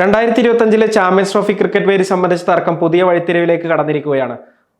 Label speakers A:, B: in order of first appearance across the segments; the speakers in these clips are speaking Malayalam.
A: രണ്ടായിരത്തി ഇരുപത്തഞ്ചിലെ ചാമ്പ്യൻസ് ട്രോഫി ക്രിക്കറ്റ് പേര് സംബന്ധിച്ച തർക്കം പുതിയ വഴിത്തിരിവിലേക്ക് കടന്നിരിക്കുകയാണ്.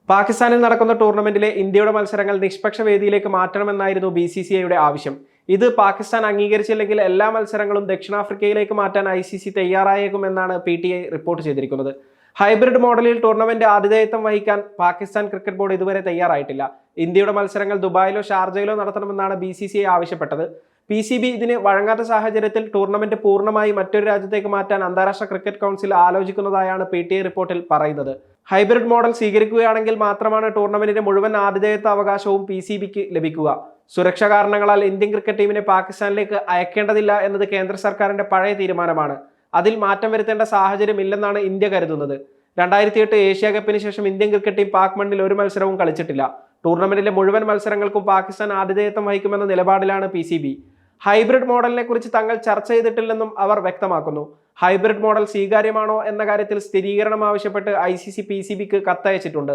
A: പാകിസ്ഥാനിൽ നടക്കുന്ന ടൂർണമെന്റിലെ ഇന്ത്യയുടെ മത്സരങ്ങൾ നിഷ്പക്ഷ വേദിയിലേക്ക് മാറ്റണമെന്നായിരുന്നു ബി സി സി ഐയുടെ ആവശ്യം. ഇത് പാകിസ്ഥാൻ അംഗീകരിച്ചില്ലെങ്കിൽ എല്ലാ മത്സരങ്ങളും ദക്ഷിണാഫ്രിക്കയിലേക്ക് മാറ്റാൻ ഐ സി സി തയ്യാറായേക്കുമെന്നാണ് പി ടി ഐ റിപ്പോർട്ട് ചെയ്തിരിക്കുന്നത്. ഹൈബ്രിഡ് മോഡലിൽ ടൂർണമെന്റ് ആതിഥേയത്വം വഹിക്കാൻ പാകിസ്ഥാൻ ക്രിക്കറ്റ് ബോർഡ് ഇതുവരെ തയ്യാറായിട്ടില്ല. ഇന്ത്യയുടെ മത്സരങ്ങൾ ദുബായിലോ ഷാർജയിലോ നടത്തണമെന്നാണ് ബി സി സി ഐ ആവശ്യപ്പെട്ടത്. പി സി ബി ഇതിന് വഴങ്ങാത്ത സാഹചര്യത്തിൽ ടൂർണമെന്റ് പൂർണമായി മറ്റൊരു രാജ്യത്തേക്ക് മാറ്റാൻ അന്താരാഷ്ട്ര ക്രിക്കറ്റ് കൗൺസിൽ ആലോചിക്കുന്നതായാണ് പി ടി ഐ റിപ്പോർട്ടിൽ പറയുന്നത്. ഹൈബ്രിഡ് മോഡൽ സ്വീകരിക്കുകയാണെങ്കിൽ മാത്രമാണ് ടൂർണമെന്റിന്റെ മുഴുവൻ ആതിഥേയത്വ അവകാശവും പി സി ബിക്ക് ലഭിക്കുക. സുരക്ഷാ കാരണങ്ങളാൽ ഇന്ത്യൻ ക്രിക്കറ്റ് ടീമിനെ പാകിസ്ഥാനിലേക്ക് അയക്കേണ്ടതില്ല എന്നത് കേന്ദ്ര സർക്കാരിന്റെ പഴയ തീരുമാനമാണ്. അതിൽ മാറ്റം വരുത്തേണ്ട സാഹചര്യമില്ലെന്നാണ് ഇന്ത്യ കരുതുന്നത്. രണ്ടായിരത്തി എട്ട് ഏഷ്യ കപ്പിന് ശേഷം ഇന്ത്യൻ ക്രിക്കറ്റ് ടീം പാക് മണ്ണിൽ ഒരു മത്സരവും കളിച്ചിട്ടില്ല. ടൂർണമെന്റിലെ മുഴുവൻ മത്സരങ്ങൾക്കും പാകിസ്ഥാൻ ആതിഥേയത്വം വഹിക്കുമെന്ന നിലപാടിലാണ് പി ഹൈബ്രിഡ് മോഡലിനെ കുറിച്ച് തങ്ങൾ ചർച്ച ചെയ്തിട്ടില്ലെന്നും അവർ വ്യക്തമാക്കുന്നു. ഹൈബ്രിഡ് മോഡൽ സ്വീകാര്യമാണോ എന്ന കാര്യത്തിൽ സ്ഥിരീകരണം ആവശ്യപ്പെട്ട് I C C P C ബിക്ക് കത്തയച്ചിട്ടുണ്ട്.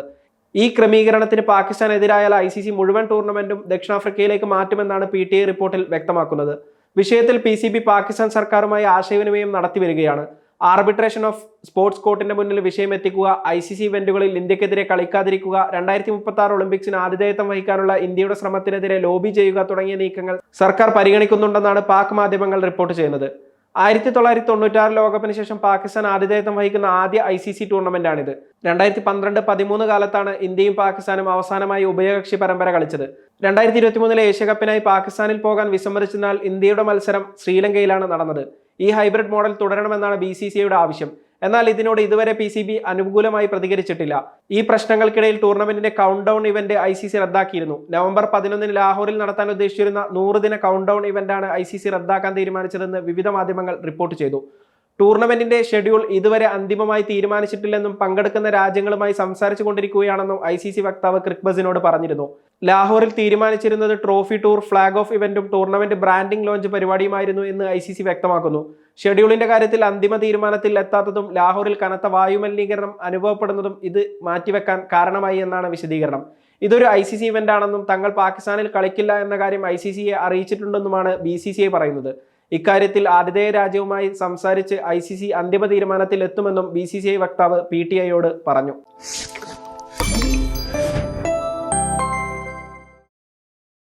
A: ഈ ക്രമീകരണത്തിന് പാകിസ്ഥാൻ എതിരായാൽ ഐ സി സി മുഴുവൻ ടൂർണമെന്റും ദക്ഷിണാഫ്രിക്കയിലേക്ക് മാറ്റുമെന്നാണ് പി ടി ഐ റിപ്പോർട്ടിൽ വ്യക്തമാക്കുന്നത്. വിഷയത്തിൽ പി സി ബി പാകിസ്ഥാൻ സർക്കാരുമായി ആശയവിനിമയം നടത്തി വരികയാണ്. ആർബിട്രേഷൻ ഓഫ് സ്പോർട്സ് കോർട്ടിന്റെ മുന്നിൽ വിഷയം എത്തിക്കുക. ഐ സി സി ഇവന്റുകളിൽ ഇന്ത്യക്കെതിരെ കളിക്കാതിരിക്കുക. രണ്ടായിരത്തി മുപ്പത്തി ആറ് ഒളിമ്പിക്സിന് ആതിഥേയത്വം വഹിക്കാനുള്ള ഇന്ത്യയുടെ ശ്രമത്തിനെതിരെ ലോബി ചെയ്യുക തുടങ്ങിയ നീക്കങ്ങൾ സർക്കാർ പരിഗണിക്കുന്നുണ്ടെന്നാണ് പാക് മാധ്യമങ്ങൾ റിപ്പോർട്ട് ചെയ്യുന്നത്. ആയിരത്തി തൊള്ളായിരത്തി തൊണ്ണൂറ്റാറ് ലോകകപ്പിന് ശേഷം പാകിസ്ഥാൻ ആതിഥേയത്വം വഹിക്കുന്ന ആദ്യ ഐ സി സി ടൂർണമെന്റാണിത് രണ്ടായിരത്തി പന്ത്രണ്ട് പതിമൂന്ന് കാലത്താണ് ഇന്ത്യയും പാകിസ്ഥാനും അവസാനമായി ഉഭയകക്ഷി പരമ്പര കളിച്ചത്. രണ്ടായിരത്തി ഇരുപത്തി മൂന്നിലെ ഏഷ്യ കപ്പിനായി പാകിസ്ഥാനിൽ പോകാൻ വിസമ്മതിച്ചതിനാൽ ഇന്ത്യയുടെ മത്സരം ശ്രീലങ്കയിലാണ് നടന്നത്. ഈ ഹൈബ്രിഡ് മോഡൽ തുടരണമെന്നാണ് ബി ആവശ്യം. എന്നാൽ ഇതിനോട് ഇതുവരെ പി സി ബി അനുകൂലമായി പ്രതികരിച്ചിട്ടില്ല. ഈ പ്രശ്നങ്ങൾക്കിടയിൽ ടൂർണമെന്റിന്റെ countdown event I C C റദ്ദാക്കിയിരുന്നു. നവംബർ പതിനൊന്നിന് ലാഹോറിൽ നടത്താൻ ഉദ്ദേശിച്ചിരുന്ന നൂറ് ദിന കൗണ്ട് ഡൗൺ ഇവന്റാണ് ഐ സി സി റദ്ദാക്കാൻ തീരുമാനിച്ചതെന്ന് വിവിധ മാധ്യമങ്ങൾ റിപ്പോർട്ട് ചെയ്തു. ടൂർണമെന്റിന്റെ ഷെഡ്യൂൾ ഇതുവരെ അന്തിമമായി തീരുമാനിച്ചിട്ടില്ലെന്നും പങ്കെടുക്കുന്ന രാജ്യങ്ങളുമായി സംസാരിച്ചു കൊണ്ടിരിക്കുകയാണെന്നും ഐ സി സി വക്താവ് ക്രിക്ബസിനോട് പറഞ്ഞിരുന്നു. ലാഹോറിൽ തീരുമാനിച്ചിരുന്നത് ട്രോഫി ടൂർ ഫ്ളാഗ് ഓഫ് ഇവന്റും ടൂർണമെന്റ് ബ്രാൻഡിംഗ് ലോഞ്ച് പരിപാടിയുമായിരുന്നു എന്ന് ഐ സി സി വ്യക്തമാക്കുന്നു. ഷെഡ്യൂളിന്റെ കാര്യത്തിൽ അന്തിമ തീരുമാനത്തിൽ എത്താത്തതും ലാഹോറിൽ കനത്ത വായുമലിനീകരണം അനുഭവപ്പെടുന്നതും ഇത് മാറ്റിവെക്കാൻ കാരണമായി എന്നാണ് വിശദീകരണം. ഇതൊരു ഐ സി സി ഇവന്റ് ആണെന്നും തങ്ങൾ പാകിസ്ഥാനിൽ കളിക്കില്ല എന്ന കാര്യം ഐ സി സിയെ അറിയിച്ചിട്ടുണ്ടെന്നുമാണ് ബി സി സി ഐ പറയുന്നത്. ഇക്കാര്യത്തിൽ ആതിഥേയ രാജ്യവുമായി സംസാരിച്ച് ഐ സി സി അന്തിമ തീരുമാനത്തിൽ എത്തുമെന്നും ബി സി സി ഐ വക്താവ് പി ടി ഐയോട് പറഞ്ഞു.